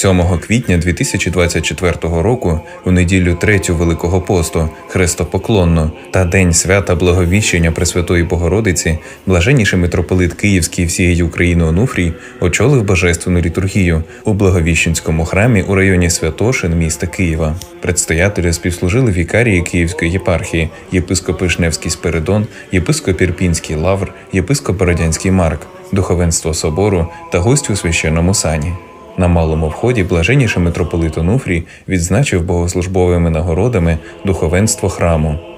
7 квітня 2024 року, у неділю третю Великого посту, Хрестопоклонну та День свята Благовіщення Пресвятої Богородиці, блаженніший митрополит Київський всієї України Онуфрій очолив божественну літургію у Благовіщенському храмі у районі Святошин міста Києва. Предстоятелі співслужили вікарії Київської єпархії, єпископ Ішневський Спиридон, єпископ Ірпінський Лавр, єпископ Бородянський Марк, духовенство собору та гості у священному сані. На малому вході блаженніший митрополит Онуфрій відзначив богослужбовими нагородами духовенство храму.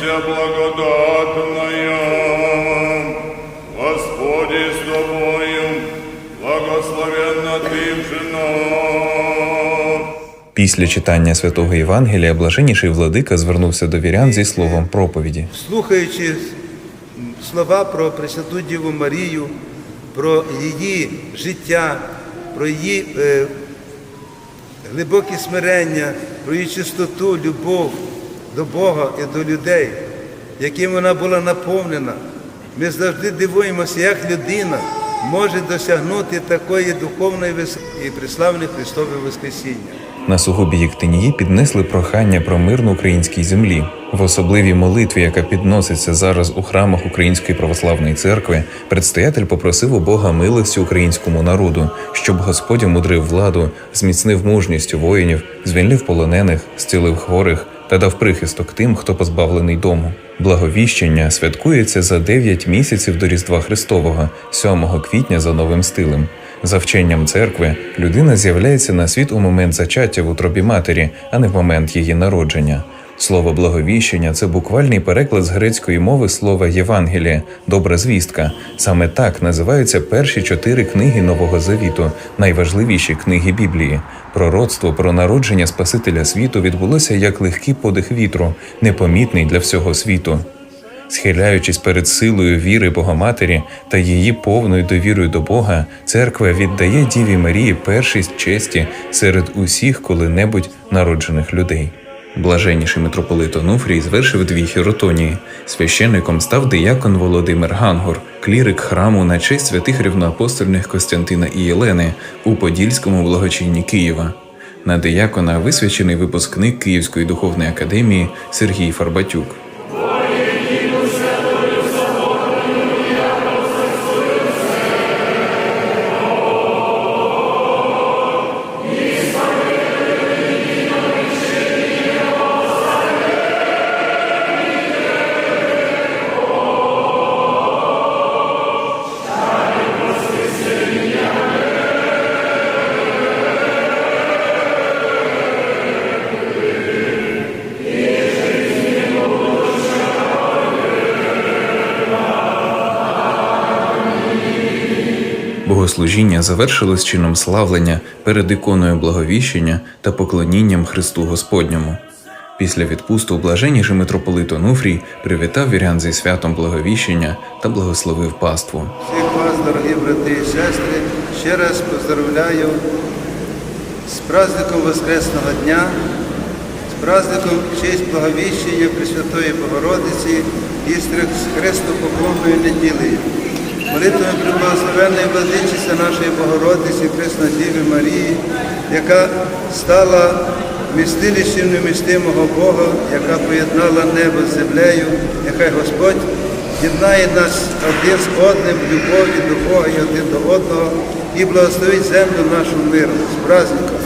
Радуйся, благодатная, Господи с тобою, благословенна ты в женах. Після читання святого Євангелія блаженніший владика звернувся до вірян зі словом проповіді. слухаючи слова про Пресвяту Діву Марію, про її життя, про її е, глибоке смирення, про її чистоту, любов до Бога і до людей, яким вона була наповнена. Ми завжди дивуємося, як людина може досягнути такої духовної і приславної Христове Воскресіння. На сугубі Єктинії піднесли прохання про мир на українській землі. В особливій молитві, яка підноситься зараз у храмах Української православної церкви, предстоятель попросив у Бога милості українському народу, щоб Господь мудрив владу, зміцнив мужність воїнів, звільнив полонених, зцілив хворих та дав прихисток тим, хто позбавлений дому. Благовіщення святкується за 9 місяців до Різдва Христового, 7 квітня за новим стилем. За вченням церкви, людина з'являється на світ у момент зачаття в утробі матері, а не в момент її народження. Слово благовіщення це буквальний переклад з грецької мови слова Євангеліє, добра звістка. Саме так називаються перші чотири книги Нового Завіту, найважливіші книги Біблії. Пророцтво про народження Спасителя світу відбулося як легкий подих вітру, непомітний для всього світу. Схиляючись перед силою віри Богоматері та її повною довірою до Бога, церква віддає Діві Марії першість честі серед усіх коли-небудь народжених людей. Блаженніший митрополит Онуфрій звершив дві хіротонії. Священником став диякон Володимир Гангур, клірик храму на честь святих рівноапостольних Костянтина і Єлени у Подільському благочинні Києва. На диякона висвячений випускник Київської духовної академії Сергій Фарбатюк. Богослужіння завершилось чином славлення перед іконою благовіщення та поклонінням Христу Господньому. Після відпусту блаженніший митрополит Онуфрій привітав вірян зі святом благовіщення та благословив паству. Всіх вас, дорогі брати і сестри, ще раз поздравляю з праздником Воскресного дня, з праздником честь благовіщення Пресвятої Богородиці і з Христопоклонною неділею. Молитвою приблагословенної владичиці нашої Богородиці, Христна Діви Марії, яка стала містилищем немістимого Бога, яка поєднала небо з землею, нехай Господь єднає нас один з одним в любові до Бога і один до одного і благословить землю нашу миром з праздником.